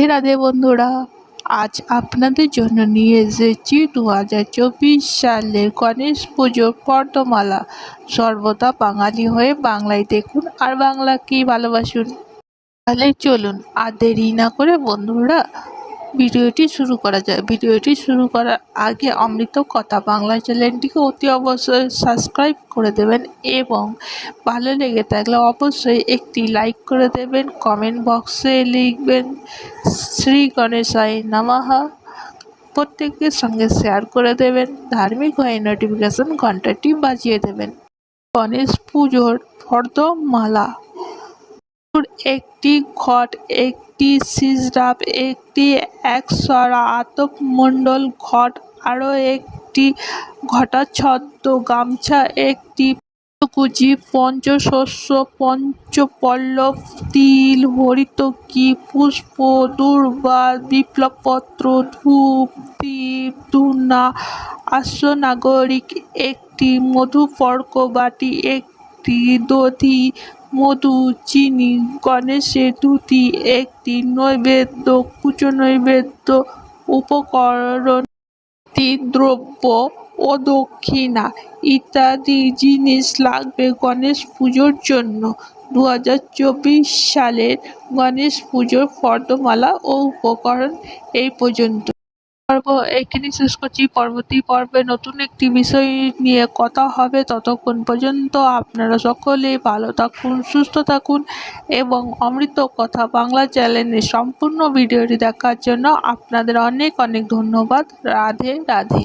রাধে রাধে বন্ধুরা, আজ আপনাদের জন্য নিয়ে এসেছি দু হাজার চব্বিশ সালে গণেশ পুজোর পর্দমালা। সর্বদা বাঙালি হয়ে বাংলায় দেখুন আর বাংলাকেই ভালোবাসুন। তাহলে চলুন আর দেরি না করে বন্ধুরা ভিডিওটি শুরু করা যায়। ভিডিওটি শুরু করার আগে অমৃত কথা বাংলা চ্যানেলটিকে অতি অবশ্যই সাবস্ক্রাইব করে দেবেন এবং ভালো লেগে থাকলে অবশ্যই একটি লাইক করে দেবেন, কমেন্ট বক্সে লিখবেন, শ্রী গণেশাই নামাহা প্রত্যেকের সঙ্গে শেয়ার করে দেবেন, ধার্মিক হয়ে নোটিফিকেশন ঘন্টাটি বাজিয়ে দেবেন। গণেশ পুজোর ফর্দমালা একটি ঘট, একটি সিজরাপ একটি একশরা আতপ মণ্ডল ঘট, আরও একটি ঘটাচ্ছদ গামছা, একটি কুচি পঞ্চশস্য, পঞ্চপল্লব, তিল হরিতকি পুষ্প, দুর্বা, বিপ্লবপত্র, ধূপ, দীপ, ধূনা, আশ্বনাগরিক, একটি মধুপর্ক বাটি, একটি দধি মধু, চিনি, গণেশের দুটি একটি নৈবেদ্য, কুচো নৈবেদ্য, উপকরণ দ্রব্য ও দক্ষিণা ইত্যাদি জিনিস লাগবে গণেশ পুজোর জন্য। দু হাজার চব্বিশ সালের গণেশ পুজোর ফর্দমালা ও উপকরণ এই পর্যন্ত। পর্ব এইখানে শেষ করছি। পরবর্তী পর্বে নতুন একটি বিষয় নিয়ে কথা হবে। ততক্ষণ পর্যন্ত আপনারা সকলে ভালো থাকুন, সুস্থ থাকুন এবং অমৃত কথা বাংলা চ্যানেলের সম্পূর্ণ ভিডিওটি দেখার জন্য আপনাদের অনেক অনেক ধন্যবাদ। রাধে রাধে।